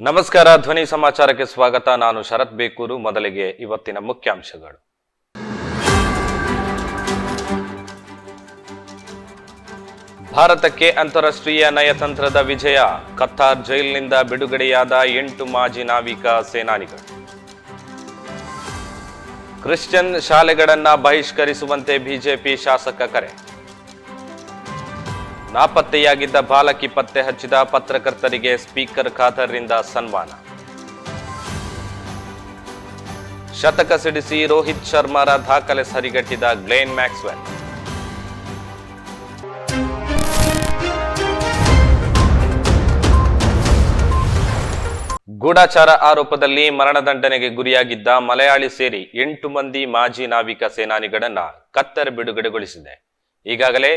ನಮಸ್ಕಾರ, ಧ್ವನಿ ಸಮಾಚಾರಕ್ಕೆ ಸ್ವಾಗತ. ನಾನು ಶರತ್ ಬೇಕೂರು, ಮೊದಲಿಗೆ ಇವತ್ತಿನ ಮುಖ್ಯಾಂಶಗಳು. ಭಾರತಕ್ಕೆ ಅಂತಾರಾಷ್ಟ್ರೀಯ ನಯತಂತ್ರದ ವಿಜಯ. ಕತ್ತಾರ್ ಜೈಲಿನಿಂದ ಬಿಡುಗಡೆಯಾದ ಎಂಟು ಮಾಜಿ ನಾವಿಕ ಸೇನಾನಿಗಳು. ಕ್ರಿಶ್ಚಿಯನ್ ಶಾಲೆಗಳನ್ನು ಬಹಿಷ್ಕರಿಸುವಂತೆ ಬಿಜೆಪಿ ಶಾಸಕ ಕರೆ. ನಾಪತ್ತೆಯಾಗಿದ್ದ ಬಾಲಕಿ ಪತ್ತೆ ಹಚ್ಚಿದ ಪತ್ರಕರ್ತರಿಗೆ ಸ್ಪೀಕರ್ ಖಾದರ್ರಿಂದ ಸನ್ಮಾನ. ಶತಕ ಸಿಡಿಸಿ ರೋಹಿತ್ ಶರ್ಮಾರ ದಾಖಲೆ ಸರಿಗಟ್ಟಿದ ಗ್ಲೇನ್ ಮ್ಯಾಕ್ಸ್ವೆಲ್. ಗೂಢಾಚಾರ ಆರೋಪದಲ್ಲಿ ಮರಣದಂಡನೆಗೆ ಗುರಿಯಾಗಿದ್ದ ಮಲಯಾಳಿ ಸೇರಿ ಎಂಟು ಮಂದಿ ಮಾಜಿ ನಾವಿಕ ಸೇನಾನಿಗಳನ್ನ ಕತ್ತರ್ ಬಿಡುಗಡೆಗೊಳಿಸಿದೆ ಈಗಾಗಲೇ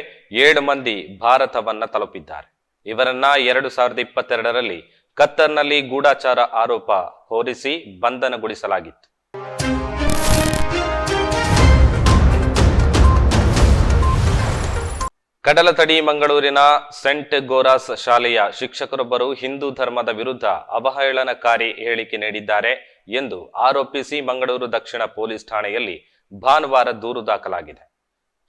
ಏಳು ಮಂದಿ ಭಾರತವನ್ನ ತಲುಪಿದ್ದಾರೆ. ಇವರನ್ನ ಎರಡು ಸಾವಿರದ ಇಪ್ಪತ್ತೆರಡರಲ್ಲಿ ಕತ್ತರ್ನಲ್ಲಿ ಗೂಢಾಚಾರ ಆರೋಪ ಹೊರಿಸಿ ಬಂಧನಗೊಳಿಸಲಾಗಿತ್ತು. ಕಡಲತಡಿ ಮಂಗಳೂರಿನ ಸೆಂಟ್ ಗೋರಾಸ್ ಶಾಲೆಯ ಶಿಕ್ಷಕರೊಬ್ಬರು ಹಿಂದೂ ಧರ್ಮದ ವಿರುದ್ಧ ಅವಹೇಳನಕಾರಿ ಹೇಳಿಕೆ ನೀಡಿದ್ದಾರೆ ಎಂದು ಆರೋಪಿಸಿ ಮಂಗಳೂರು ದಕ್ಷಿಣ ಪೊಲೀಸ್ ಠಾಣೆಯಲ್ಲಿ ಭಾನುವಾರ ದೂರು ದಾಖಲಾಗಿದೆ.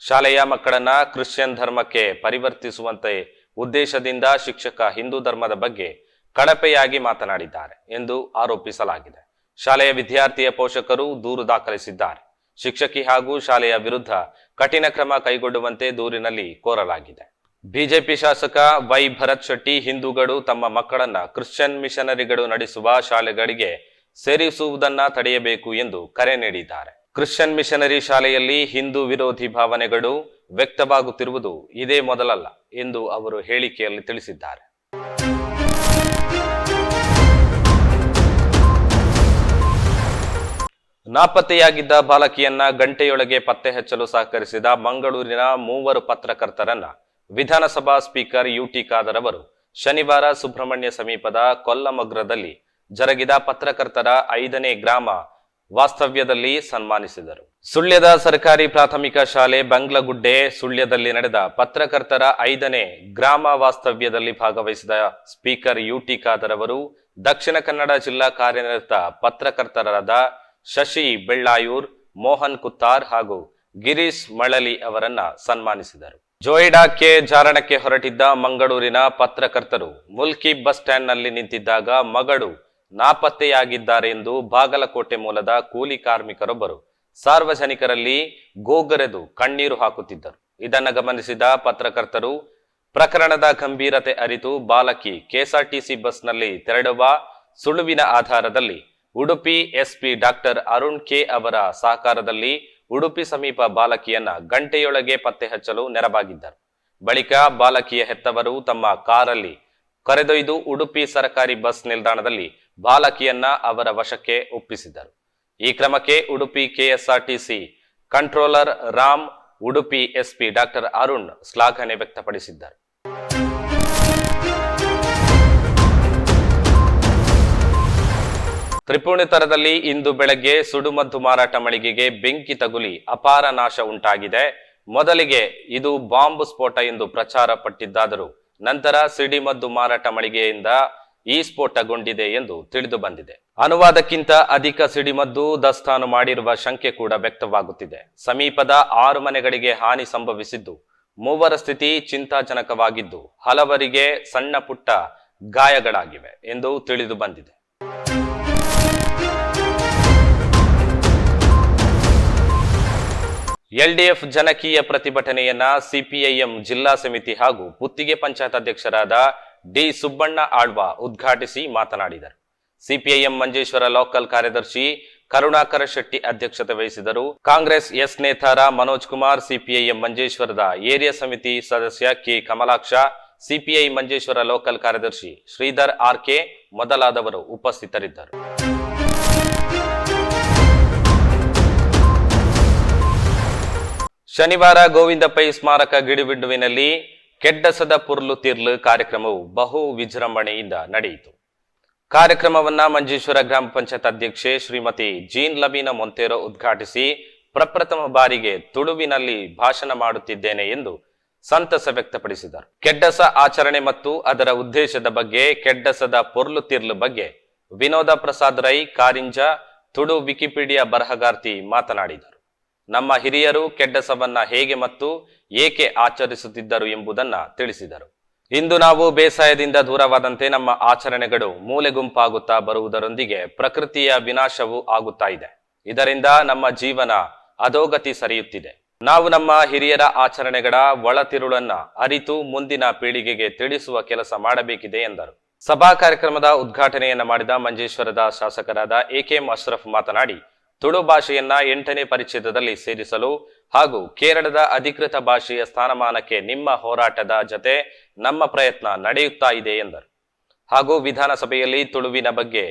ಶಾಲೆಯ ಮಕ್ಕಳನ್ನ ಕ್ರಿಶ್ಚಿಯನ್ ಧರ್ಮಕ್ಕೆ ಪರಿವರ್ತಿಸುವಂತೆ ಉದ್ದೇಶದಿಂದ ಶಿಕ್ಷಕ ಹಿಂದೂ ಧರ್ಮದ ಬಗ್ಗೆ ಕಳಪೆಯಾಗಿ ಮಾತನಾಡಿದ್ದಾರೆ ಎಂದು ಆರೋಪಿಸಲಾಗಿದೆ. ಶಾಲೆಯ ವಿದ್ಯಾರ್ಥಿಯ ಪೋಷಕರು ದೂರು ದಾಖಲಿಸಿದ್ದಾರೆ. ಶಿಕ್ಷಕಿ ಹಾಗೂ ಶಾಲೆಯ ವಿರುದ್ಧ ಕಠಿಣ ಕ್ರಮ ಕೈಗೊಳ್ಳುವಂತೆ ದೂರಿನಲ್ಲಿ ಕೋರಲಾಗಿದೆ. ಬಿಜೆಪಿ ಶಾಸಕ ವೈ ಭರತ್ ಶೆಟ್ಟಿ ಹಿಂದೂಗಳು ತಮ್ಮ ಮಕ್ಕಳನ್ನ ಕ್ರಿಶ್ಚಿಯನ್ ಮಿಷನರಿಗಳು ನಡೆಸುವ ಶಾಲೆಗಳಿಗೆ ಸೇರಿಸುವುದನ್ನ ತಡೆಯಬೇಕು ಎಂದು ಕರೆ ನೀಡಿದ್ದಾರೆ. ಕ್ರಿಶ್ಚಿಯನ್ ಮಿಷನರಿ ಶಾಲೆಯಲ್ಲಿ ಹಿಂದೂ ವಿರೋಧಿ ಭಾವನೆಗಳು ವ್ಯಕ್ತವಾಗುತ್ತಿರುವುದು ಇದೇ ಮೊದಲಲ್ಲ ಎಂದು ಅವರು ಹೇಳಿಕೆಯಲ್ಲಿ ತಿಳಿಸಿದ್ದಾರೆ. ನಾಪತ್ತೆಯಾಗಿದ್ದ ಬಾಲಕಿಯನ್ನ ಗಂಟೆಯೊಳಗೆ ಪತ್ತೆ ಹಚ್ಚಲು ಸಹಕರಿಸಿದ ಮಂಗಳೂರಿನ ಮೂವರು ಪತ್ರಕರ್ತರನ್ನ ವಿಧಾನಸಭಾ ಸ್ಪೀಕರ್ ಯುಟಿ ಖಾದರ್ ಅವರು ಶನಿವಾರ ಸುಬ್ರಹ್ಮಣ್ಯ ಸಮೀಪದ ಕೊಲ್ಲಮಗ್ರದಲ್ಲಿ ಜರುಗಿದ ಪತ್ರಕರ್ತರ ಐದನೇ ಗ್ರಾಮ ವಾಸ್ತವ್ಯದಲ್ಲಿ ಸನ್ಮಾನಿಸಿದರು. ಸುಳ್ಯದ ಸರ್ಕಾರಿ ಪ್ರಾಥಮಿಕ ಶಾಲೆ ಬಂಗ್ಲಗುಡ್ಡೆ ಸುಳ್ಯದಲ್ಲಿ ನಡೆದ ಪತ್ರಕರ್ತರ ಐದನೇ ಗ್ರಾಮ ವಾಸ್ತವ್ಯದಲ್ಲಿ ಭಾಗವಹಿಸಿದ ಸ್ಪೀಕರ್ ಯುಟಿ ಖಾದರ್ ಅವರು ದಕ್ಷಿಣ ಕನ್ನಡ ಜಿಲ್ಲಾ ಕಾರ್ಯನಿರತ ಪತ್ರಕರ್ತರಾದ ಶಶಿ ಬೆಳ್ಳಾಯೂರ್, ಮೋಹನ್ ಕುತ್ತಾರ್ ಹಾಗೂ ಗಿರೀಶ್ ಮಳಲಿ ಅವರನ್ನ ಸನ್ಮಾನಿಸಿದರು. ಜೋಯಿಡಾಕ್ಕೆ ಜಾರಣಕ್ಕೆ ಹೊರಟಿದ್ದ ಮಂಗಳೂರಿನ ಪತ್ರಕರ್ತರು ಮುಲ್ಕಿ ಬಸ್ ಸ್ಟ್ಯಾಂಡ್ನಲ್ಲಿ ನಿಂತಿದ್ದಾಗ ಮಗಳು ನಾಪತ್ತೆಯಾಗಿದ್ದಾರೆ ಎಂದು ಬಾಗಲಕೋಟೆ ಮೂಲದ ಕೂಲಿ ಕಾರ್ಮಿಕರೊಬ್ಬರು ಸಾರ್ವಜನಿಕರಲ್ಲಿ ಗೋಗರೆದು ಕಣ್ಣೀರು ಹಾಕುತ್ತಿದ್ದರು. ಇದನ್ನು ಗಮನಿಸಿದ ಪತ್ರಕರ್ತರು, ಪ್ರಕರಣದ ಗಂಭೀರತೆ ಅರಿತು ಬಾಲಕಿ ಕೆಎಸ್ಆರ್ಟಿಸಿ ಬಸ್ನಲ್ಲಿ ತೆರಳುವ ಸುಳುವಿನ ಆಧಾರದಲ್ಲಿ Udupi S P doctor Arun K ಅವರ ಸಹಕಾರದಲ್ಲಿ ಉಡುಪಿ ಸಮೀಪ ಬಾಲಕಿಯನ್ನ ಗಂಟೆಯೊಳಗೆ ಪತ್ತೆ ಹಚ್ಚಲು ನೆರವಾಗಿದ್ದರು. ಬಳಿಕ ಬಾಲಕಿಯ ಹೆತ್ತವರು ತಮ್ಮ ಕಾರಲ್ಲಿ ಕರೆದೊಯ್ದು ಉಡುಪಿ ಸರ್ಕಾರಿ ಬಸ್ ನಿಲ್ದಾಣದಲ್ಲಿ ಬಾಲಕಿಯನ್ನ ಅವರ ವಶಕ್ಕೆ ಒಪ್ಪಿಸಿದರು ಈ ಕ್ರಮಕ್ಕೆ Udupi K S R T C controller Ram, Udupi S P doctor Arun ಶ್ಲಾಘನೆ ವ್ಯಕ್ತಪಡಿಸಿದ್ದಾರೆ. ತ್ರಿಪುಣಿತರದಲ್ಲಿ ಇಂದು ಬೆಳಗ್ಗೆ ಸುಡುಮದ್ದು ಮಾರಾಟ ಮಳಿಗೆಗೆ ಬೆಂಕಿ ತಗುಲಿ ಅಪಾರ ನಾಶ ಉಂಟಾಗಿದೆ. ಮೊದಲಿಗೆ ಇದು ಬಾಂಬ್ ಸ್ಫೋಟ ಎಂದು ಪ್ರಚಾರ ಪಟ್ಟಿದ್ದಾದರೂ ನಂತರ ಸಿಡಿಮದ್ದು ಮಾರಾಟ ಮಳಿಗೆಯಿಂದ ಈ ಸ್ಫೋಟಗೊಂಡಿದೆ ಎಂದು ತಿಳಿದು ಬಂದಿದೆ. ಅನುವಾದಕ್ಕಿಂತ ಅಧಿಕ ಸಿಡಿಮದ್ದು, ದಸ್ತಾನು ಮಾಡಿರುವ ಶಂಕೆ ಕೂಡ ವ್ಯಕ್ತವಾಗುತ್ತಿದೆ. ಸಮೀಪದ ಆರು ಮನೆಗಳಿಗೆ ಹಾನಿ ಸಂಭವಿಸಿದ್ದು, ಮೂವರ ಸ್ಥಿತಿ ಚಿಂತಾಜನಕವಾಗಿದ್ದು, ಹಲವರಿಗೆ ಸಣ್ಣ ಪುಟ್ಟ ಗಾಯಗಳಾಗಿವೆ ಎಂದು ತಿಳಿದು ಬಂದಿದೆ. ಎಲ್ಡಿಎಫ್ ಜನಕೀಯ ಪ್ರತಿಭಟನೆಯನ್ನ ಸಿಪಿಐಎಂ ಜಿಲ್ಲಾ ಸಮಿತಿ ಹಾಗೂ ಪುತ್ತಿಗೆ ಪಂಚಾಯತ್ ಅಧ್ಯಕ್ಷರಾದ ಡಿ ಸುಬ್ಬಣ್ಣ ಆಳ್ವ ಉದ್ಘಾಟಿಸಿ ಮಾತನಾಡಿದರು. ಸಿಪಿಐಎಂ ಮಂಜೇಶ್ವರ ಲೋಕಲ್ ಕಾರ್ಯದರ್ಶಿ ಕರುಣಾಕರ ಶೆಟ್ಟಿ ಅಧ್ಯಕ್ಷತೆ ವಹಿಸಿದರು. Congress S ನೇತಾರ Manoj Kumar, C P I M ಮಂಜೇಶ್ವರದ area ಸಮಿತಿ ಸದಸ್ಯ K Kamalaksha, C P I Manjeshwar local ಕಾರ್ಯದರ್ಶಿ ಶ್ರೀಧರ್ ಆರ್ಕೆ ಮೊದಲಾದವರು ಉಪಸ್ಥಿತರಿದ್ದರು. ಶನಿವಾರ ಗೋವಿಂದ ಪೈ ಸ್ಮಾರಕ ಗಿಡುಬಿಡುವಿನಲ್ಲಿ ಕೆಡ್ಡಸದ ಪುರ್ಲು ತಿರ್ಲು ಕಾರ್ಯಕ್ರಮವು ಬಹು ವಿಜೃಂಭಣೆಯಿಂದ ನಡೆಯಿತು. ಕಾರ್ಯಕ್ರಮವನ್ನ ಮಂಜೇಶ್ವರ ಗ್ರಾಮ ಪಂಚಾಯತ್ ಅಧ್ಯಕ್ಷೆ ಶ್ರೀಮತಿ ಜೀನ್ ಲಬೀನ ಮೊಂತೇರೋ ಉದ್ಘಾಟಿಸಿ ಪ್ರಪ್ರಥಮ ಬಾರಿಗೆ ತುಳುವಿನಲ್ಲಿ ಭಾಷಣ ಮಾಡುತ್ತಿದ್ದೇನೆ ಎಂದು ಸಂತಸ ವ್ಯಕ್ತಪಡಿಸಿದರು. ಕೆಡ್ಡಸ ಆಚರಣೆ ಮತ್ತು ಅದರ ಉದ್ದೇಶದ ಬಗ್ಗೆ ಕೆಡ್ಡಸದ ಪೊರ್ಲು ತಿರ್ಲು ಬಗ್ಗೆ ವಿನೋದ ಪ್ರಸಾದ್ ರೈ, ಕಾರಿಂಜ, ತುಳು ವಿಕಿಪೀಡಿಯಾ ಬರಹಗಾರ್ತಿ ಮಾತನಾಡಿದರು. ನಮ್ಮ ಹಿರಿಯರು ಕೆಡ್ಡಸವನ್ನ ಹೇಗೆ ಮತ್ತು ಏಕೆ ಆಚರಿಸುತ್ತಿದ್ದರು ಎಂಬುದನ್ನ ತಿಳಿಸಿದರು. ಇಂದು ನಾವು ಬೇಸಾಯದಿಂದ ದೂರವಾದಂತೆ ನಮ್ಮ ಆಚರಣೆಗಳು ಮೂಲೆಗುಂಪಾಗುತ್ತಾ ಬರುವುದರೊಂದಿಗೆ ಪ್ರಕೃತಿಯ ವಿನಾಶವೂ ಆಗುತ್ತಾ ಇದೆ. ಇದರಿಂದ ನಮ್ಮ ಜೀವನ ಅಧೋಗತಿ ಸರಿಯುತ್ತಿದೆ. ನಾವು ನಮ್ಮ ಹಿರಿಯರ ಆಚರಣೆಗಳ ಒಳತಿರುಳನ್ನ ಅರಿತು ಮುಂದಿನ ಪೀಳಿಗೆಗೆ ತಿಳಿಸುವ ಕೆಲಸ ಮಾಡಬೇಕಿದೆ ಎಂದರು. ಸಭಾ ಕಾರ್ಯಕ್ರಮದ ಉದ್ಘಾಟನೆಯನ್ನು ಮಾಡಿದ ಮಂಜೇಶ್ವರದ ಶಾಸಕರಾದ ಎಕೆಎಂ ಅಶ್ರಫ್ ಮಾತನಾಡಿ ತುಳು ಭಾಷೆಯನ್ನ ಎಂಟನೇ ಪರಿಚ್ಛೇದದಲ್ಲಿ ಸೇರಿಸಲು ಹಾಗೂ ಕೇರಳದ ಅಧಿಕೃತ ಭಾಷೆಯ ಸ್ಥಾನಮಾನಕ್ಕೆ ನಿಮ್ಮ ಹೋರಾಟದ ಜತೆ ನಮ್ಮ ಪ್ರಯತ್ನ ನಡೆಯುತ್ತಾ ಇದೆ ಎಂದರು. ಹಾಗೂ ವಿಧಾನಸಭೆಯಲ್ಲಿ ತುಳುವಿನ ಬಗ್ಗೆ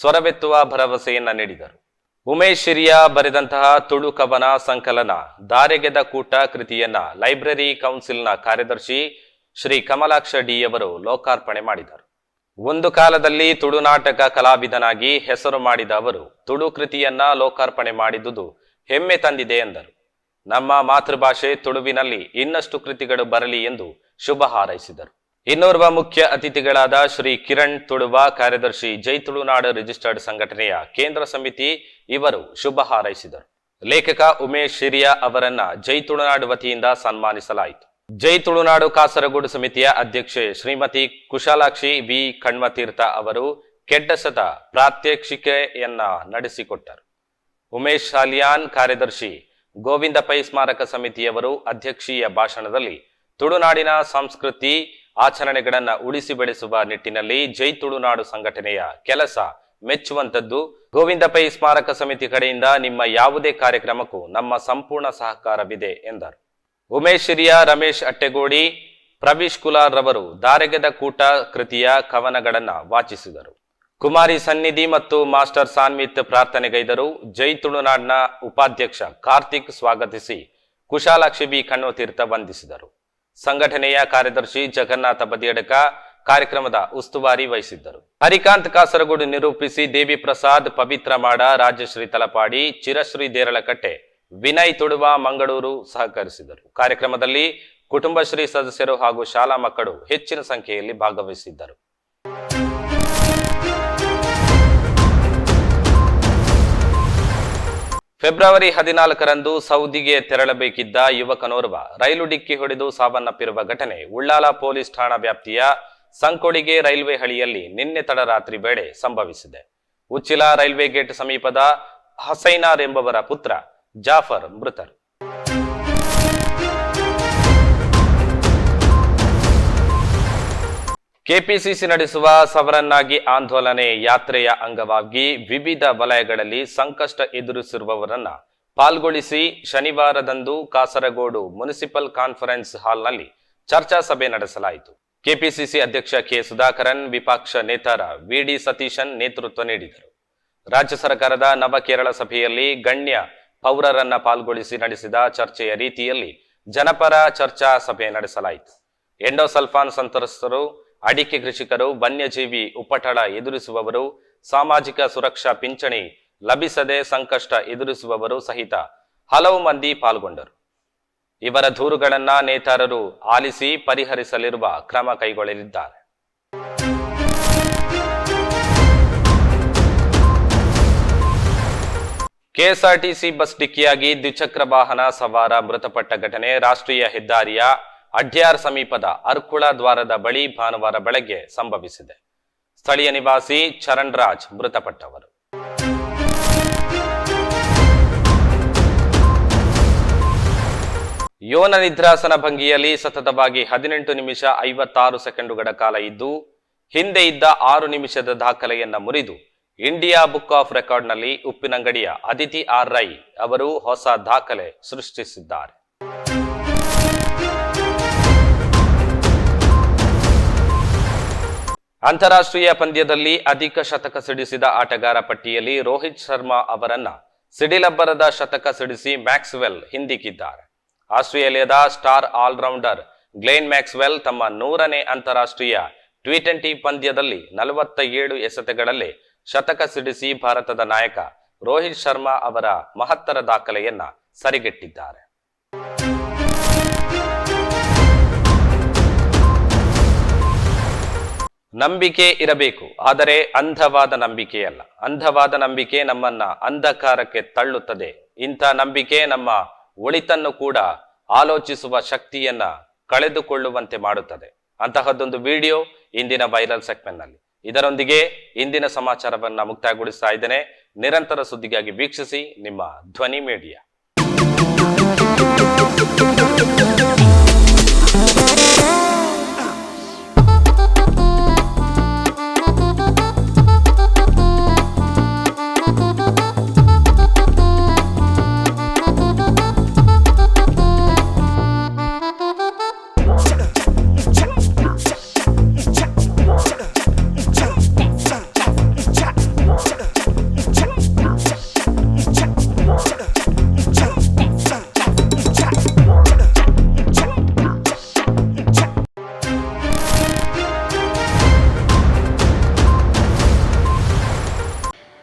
ಸ್ವರವೆತ್ತುವ ಭರವಸೆಯನ್ನ ನೀಡಿದರು. ಉಮೇಶ್ ಹಿರಿಯ ಬರೆದಂತಹ ತುಳು ಕವನ ಸಂಕಲನ ದಾರೆಗೆದ ಕೂಟ ಕೃತಿಯನ್ನ ಲೈಬ್ರರಿ ಕೌನ್ಸಿಲ್ನ ಕಾರ್ಯದರ್ಶಿ ಶ್ರೀ ಕಮಲಾಕ್ಷ ಡಿ ಅವರು ಲೋಕಾರ್ಪಣೆ ಮಾಡಿದರು. ಒಂದು ಕಾಲದಲ್ಲಿ ತುಳುನಾಟಕ ಕಲಾವಿದನಾಗಿ ಹೆಸರು ಮಾಡಿದ ಅವರು ತುಳು ಕೃತಿಯನ್ನ ಲೋಕಾರ್ಪಣೆ ಮಾಡಿದುದು ಹೆಮ್ಮೆ ತಂದಿದೆ ಎಂದರು. ನಮ್ಮ ಮಾತೃಭಾಷೆ ತುಳುವಿನಲ್ಲಿ ಇನ್ನಷ್ಟು ಕೃತಿಗಳು ಬರಲಿ ಎಂದು ಶುಭ ಹಾರೈಸಿದರು. ಇನ್ನೋರ್ವ ಮುಖ್ಯ ಅತಿಥಿಗಳಾದ ಶ್ರೀ ಕಿರಣ್ ತುಳುವ ಕಾರ್ಯದರ್ಶಿ ಜೈ ತುಳುನಾಡು ರಿಜಿಸ್ಟರ್ಡ್ ಸಂಘಟನೆಯ ಕೇಂದ್ರ ಸಮಿತಿ ಇವರು ಶುಭ ಹಾರೈಸಿದರು. ಲೇಖಕ ಉಮೇಶ್ ಶಿರಿಯಾ ಅವರನ್ನ ಜೈ ತುಳುನಾಡು ವತಿಯಿಂದ ಸನ್ಮಾನಿಸಲಾಯಿತು. ಜೈ ತುಳುನಾಡು ಕಾಸರಗೋಡು ಸಮಿತಿಯ ಅಧ್ಯಕ್ಷೆ ಶ್ರೀಮತಿ ಕುಶಾಲಾಕ್ಷಿ ವಿ. ಕಣ್ಮತೀರ್ಥ ಅವರು ಕೆಡ್ಡಸದ ಪ್ರಾತ್ಯಕ್ಷಿಕೆಯನ್ನ ನಡೆಸಿಕೊಟ್ಟರು. ಉಮೇಶ್ ಸಾಲಿಯಾನ್ ಕಾರ್ಯದರ್ಶಿ ಗೋವಿಂದ ಪೈ ಸ್ಮಾರಕ ಸಮಿತಿಯವರು ಅಧ್ಯಕ್ಷೀಯ ಭಾಷಣದಲ್ಲಿ ತುಳುನಾಡಿನ ಸಂಸ್ಕೃತಿ ಆಚರಣೆಗಳನ್ನ ಉಳಿಸಿ ಬೆಳೆಸುವ ನಿಟ್ಟಿನಲ್ಲಿ ಜೈ ತುಳುನಾಡು ಸಂಘಟನೆಯ ಕೆಲಸ ಮೆಚ್ಚುವಂತದ್ದು ಗೋವಿಂದ ಪೈ ಸ್ಮಾರಕ ಸಮಿತಿ ಕಡೆಯಿಂದ ನಿಮ್ಮ ಯಾವುದೇ ಕಾರ್ಯಕ್ರಮಕ್ಕೂ ನಮ್ಮ ಸಂಪೂರ್ಣ ಸಹಕಾರವಿದೆ ಎಂದರು. ಉಮೇಶ್ ಹಿರಿಯ, ರಮೇಶ್ ಅಟ್ಟೆಗೋಡಿ, ಪ್ರವೀಶ್ ಕುಲಾರ್ ರವರು ದಾರೆಗೆದ ಕೂಟ ಕೃತಿಯ ಕವನಗಳನ್ನು ವಾಚಿಸಿದರು. ಕುಮಾರಿ ಸನ್ನಿಧಿ ಮತ್ತು ಮಾಸ್ಟರ್ ಸಾನ್ವಿತ್ ಪ್ರಾರ್ಥನೆಗೈದರು. ಜೈ ತುಳುನಾಡ್ನ ಉಪಾಧ್ಯಕ್ಷ ಕಾರ್ತಿಕ್ ಸ್ವಾಗತಿಸಿ ಕುಶಾಲಾಕ್ಷಿ ಬಿ ಕಣ್ಣೋತೀರ್ಥ ವಂದಿಸಿದರು. ಸಂಘಟನೆಯ ಕಾರ್ಯದರ್ಶಿ ಜಗನ್ನಾಥ ಬದಿಯಡಕ ಕಾರ್ಯಕ್ರಮದ ಉಸ್ತುವಾರಿ ವಹಿಸಿದ್ದರು. ಹರಿಕಾಂತ್ ಕಾಸರಗೋಡು ನಿರೂಪಿಸಿ ದೇವಿ ಪ್ರಸಾದ್ ಪವಿತ್ರ ಮಾಡ ರಾಜಶ್ರೀ ತಲಪಾಡಿ, ಚಿರಶ್ರೀ ದೇರಳಕಟ್ಟೆ ವಿನಯ್ ತುಡುವ ಮಂಗಳೂರು ಸಹಕರಿಸಿದರು. ಕಾರ್ಯಕ್ರಮದಲ್ಲಿ ಕುಟುಂಬಶ್ರೀ ಸದಸ್ಯರು ಹಾಗೂ ಶಾಲಾ ಮಕ್ಕಳು ಹೆಚ್ಚಿನ ಸಂಖ್ಯೆಯಲ್ಲಿ ಭಾಗವಹಿಸಿದ್ದರು. ಫೆಬ್ರವರಿ ಹದಿನಾಲ್ಕರಂದು ಸೌದಿಗೆ ತೆರಳಬೇಕಿದ್ದ ಯುವಕನೋರ್ವ ರೈಲು ಡಿಕ್ಕಿ ಹೊಡೆದು ಸಾವನ್ನಪ್ಪಿರುವ ಘಟನೆ ಉಳ್ಳಾಲ ಪೊಲೀಸ್ ಠಾಣಾ ವ್ಯಾಪ್ತಿಯ ಸಂಕೊಡಿಗೆ ರೈಲ್ವೆ ಹಳಿಯಲ್ಲಿ ನಿನ್ನೆ ತಡರಾತ್ರಿ ವೇಳೆ ಸಂಭವಿಸಿದೆ. ಉಚ್ಚಿಲ ರೈಲ್ವೆ ಗೇಟ್ ಸಮೀಪದ ಹಸೈನಾರ್ ಎಂಬವರ ಪುತ್ರ ಜಾಫರ್ ಮೃತರು. ಕೆಪಿಸಿಸಿ ನಡೆಸುವ ಸವರನ್ನಾಗಿ ಆಂದೋಲನೆ ಯಾತ್ರೆಯ ಅಂಗವಾಗಿ ವಿವಿಧ ವಲಯಗಳಲ್ಲಿ ಸಂಕಷ್ಟ ಎದುರಿಸಿರುವವರನ್ನ ಪಾಲ್ಗೊಳಿಸಿ ಶನಿವಾರದಂದು ಕಾಸರಗೋಡು ಮುನಿಸಿಪಲ್ ಕಾನ್ಫರೆನ್ಸ್ ಹಾಲ್ನಲ್ಲಿ ಚರ್ಚಾ ಸಭೆ ನಡೆಸಲಾಯಿತು. ಕೆಪಿಸಿಸಿ ಅಧ್ಯಕ್ಷ ಕೆ. ಸುಧಾಕರನ್, ವಿಪಕ್ಷ ನೇತಾರ ವಿಡಿ ಸತೀಶನ್ ನೇತೃತ್ವ ನೀಡಿದರು. ರಾಜ್ಯ ಸರ್ಕಾರದ ನವ ಕೇರಳ ಸಭೆಯಲ್ಲಿ ಗಣ್ಯ ಪೌರರನ್ನ ಪಾಲ್ಗೊಳಿಸಿ ನಡೆಸಿದ ಚರ್ಚೆಯ ರೀತಿಯಲ್ಲಿ ಜನಪರ ಚರ್ಚಾ ಸಭೆ ನಡೆಸಲಾಯಿತು. ಎಂಡೋಸಲ್ಫಾನ್ ಸಂತ್ರಸ್ತರು, ಅಡಿಕೆ ಕೃಷಿಕರು, ವನ್ಯಜೀವಿ ಉಪಟಳ ಎದುರಿಸುವವರು, ಸಾಮಾಜಿಕ ಸುರಕ್ಷಾ ಪಿಂಚಣಿ ಲಭಿಸದೆ ಸಂಕಷ್ಟ ಎದುರಿಸುವವರು ಸಹಿತ ಹಲವು ಮಂದಿ ಪಾಲ್ಗೊಂಡರು. ಇವರ ದೂರುಗಳನ್ನ ನೇತಾರರು ಆಲಿಸಿ ಪರಿಹರಿಸಲಿರುವ ಕ್ರಮ ಕೈಗೊಳ್ಳಲಿದ್ದಾರೆ. ಕೆಎಸ್ಆರ್ಟಿಸಿ ಬಸ್ ಡಿಕ್ಕಿಯಾಗಿ ದ್ವಿಚಕ್ರ ವಾಹನ ಸವಾರ ಮೃತಪಟ್ಟ ಘಟನೆ ರಾಷ್ಟ್ರೀಯ ಹೆದ್ದಾರಿಯ ಅಡ್ಯಾರ್ ಸಮೀಪದ ಅರ್ಕುಳ ದ್ವಾರದ ಬಳಿ ಭಾನುವಾರ ಬೆಳಗ್ಗೆ ಸಂಭವಿಸಿದೆ. ಸ್ಥಳೀಯ ನಿವಾಸಿ ಚರಣ್ ರಾಜ್ ಮೃತಪಟ್ಟವರು. ಯೋನ ನಿದ್ರಾಸನ ಭಂಗಿಯಲ್ಲಿ ಸತತವಾಗಿ ಹದಿನೆಂಟು ನಿಮಿಷ ಐವತ್ತಾರು ಸೆಕೆಂಡುಗಳ ಕಾಲ ಇದ್ದು, ಹಿಂದೆ ಇದ್ದ ಆರು ನಿಮಿಷದ ದಾಖಲೆಯನ್ನ ಮುರಿದು ಇಂಡಿಯಾ ಬುಕ್ ಆಫ್ ರೆಕಾರ್ಡ್ನಲ್ಲಿ ಉಪ್ಪಿನಂಗಡಿಯ ಅದಿತಿ ಆರ್ ರೈ ಅವರು ಹೊಸ ದಾಖಲೆ ಸೃಷ್ಟಿಸಿದ್ದಾರೆ. ಅಂತಾರಾಷ್ಟ್ರೀಯ ಪಂದ್ಯದಲ್ಲಿ ಅಧಿಕ ಶತಕ ಸಿಡಿಸಿದ ಆಟಗಾರ ಪಟ್ಟಿಯಲ್ಲಿ ರೋಹಿತ್ ಶರ್ಮಾ ಅವರನ್ನ ಸಿಡಿಲಬ್ಬರದ ಶತಕ ಸಿಡಿಸಿ ಮ್ಯಾಕ್ಸ್ವೆಲ್ ಹಿಂದಿಕ್ಕಿದ್ದಾರೆ. ಆಸ್ಟ್ರೇಲಿಯಾದ ಸ್ಟಾರ್ ಆಲ್ರೌಂಡರ್ ಗ್ಲೇನ್ ಮ್ಯಾಕ್ಸ್ವೆಲ್ ತಮ್ಮ ನೂರನೇ ಅಂತಾರಾಷ್ಟ್ರೀಯ ಟಿ ಟ್ವೆಂಟಿ ಪಂದ್ಯದಲ್ಲಿ ನಲವತ್ತ ಏಳು ಎಸೆತಗಳಲ್ಲಿ ಶತಕ ಸಿಡಿಸಿ ಭಾರತದ ನಾಯಕ ರೋಹಿತ್ ಶರ್ಮಾ ಅವರ ಮಹತ್ತರ ದಾಖಲೆಯನ್ನ ಸರಿಗಟ್ಟಿದ್ದಾರೆ. ನಂಬಿಕೆ ಇರಬೇಕು, ಆದರೆ ಅಂಧವಾದ ನಂಬಿಕೆಯಲ್ಲ ಅಂಧವಾದ ನಂಬಿಕೆ ನಮ್ಮನ್ನ ಅಂಧಕಾರಕ್ಕೆ ತಳ್ಳುತ್ತದೆ. ಇಂಥ ನಂಬಿಕೆ ನಮ್ಮ ಒಳಿತನ್ನು ಕೂಡ ಆಲೋಚಿಸುವ ಶಕ್ತಿಯನ್ನ ಕಳೆದುಕೊಳ್ಳುವಂತೆ ಮಾಡುತ್ತದೆ. ಅಂತಹದ್ದೊಂದು ವಿಡಿಯೋ ಇಂದಿನ ವೈರಲ್ ಸೆಗ್ಮೆಂಟ್ನಲ್ಲಿ. ಇದರೊಂದಿಗೆ ಇಂದಿನ ಸಮಾಚಾರವನ್ನು ಮುಕ್ತಾಯಗೊಳಿಸ್ತಾ ಇದ್ದೇನೆ. ನಿರಂತರ ಸುದ್ದಿಗಾಗಿ ವೀಕ್ಷಿಸಿ ನಿಮ್ಮ ಧ್ವನಿ ಮೀಡಿಯಾ.